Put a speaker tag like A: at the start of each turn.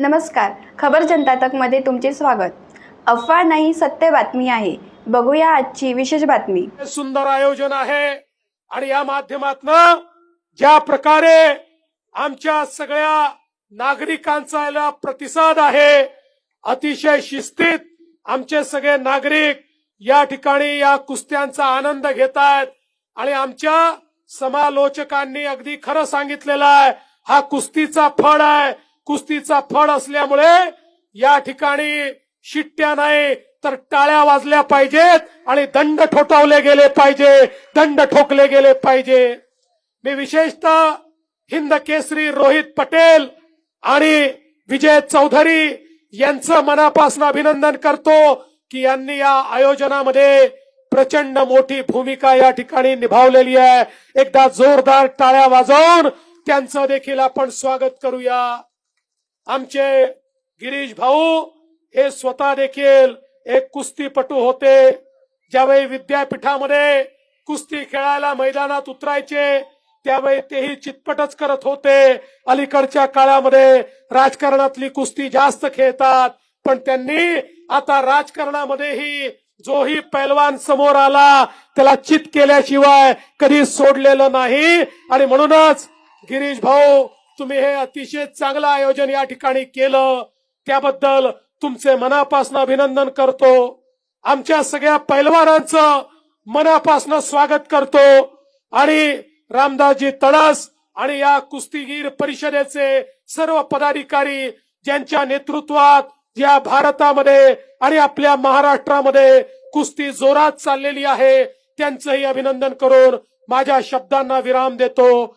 A: नमस्कार. खबर जनता तकमध्ये तुमचे स्वागत. अफवा नाही सत्य बातमी आहे. बघूया आजची विशेष बातमी.
B: सुंदर आयोजन आहे आणि या माध्यमातन ज्या प्रकारे आमच्या सगळ्या नागरिकांचा याला प्रतिसाद आहे अतिशय शिस्तीत आमचे सगळे नागरिक या ठिकाणी या कुस्त्यांचा आनंद घेत आहेत आणि आमच्या समालोचकांनी अगदी खरं सांगितलेलं आहे हा कुस्तीचा फळ आहे. कुस्तीचा फळ असल्यामुळे या ठिकाणी शिट्ट्या नाही तर टाळ्या वाजल्या पाहिजेत आणि दंड ठोठावले गेले पाहिजे दंड ठोकले गेले पाहिजे. मी विशेषतः हिंद केसरी रोहित पटेल आणि विजय चौधरी यांचं मनापासून अभिनंदन करतो की यांनी या आयोजनामध्ये प्रचंड मोठी भूमिका या ठिकाणी निभावलेली आहे. एकदा जोरदार टाळ्या वाजवून त्यांचं देखील आपण स्वागत करूया. आमचे गिरीश भाऊ हे स्वतः देखील एक कुस्तीपटू होते. ज्यावेळी विद्यापीठामध्ये कुस्ती खेळायला मैदानात उतरायचे त्यावेळी तेही चितपटच करत होते. अलीकडच्या काळामध्ये राजकारणातली कुस्ती जास्त खेळतात पण त्यांनी आता राजकारणामध्येही जोही पैलवान समोर आला त्याला चित केल्याशिवाय कधी सोडलेलं नाही. आणि म्हणूनच गिरीश भाऊ तुम्ही हे अतिशय चांगलं आयोजन या ठिकाणी केलं. त्याबद्दल तुमचे मनापासून अभिनंदन करतो. आमच्या सगळ्या पैलवानांचं मनापासून स्वागत करतो. आणि रामदासजी तडस आणि या कुस्तीगीर परिषदेचे सर्व पदाधिकारी ज्यांच्या नेतृत्वात या भारतामध्ये आणि आपल्या महाराष्ट्रामध्ये कुस्ती जोरात चाललेली आहे त्यांचंही अभिनंदन करून माझ्या शब्दांना विराम देतो.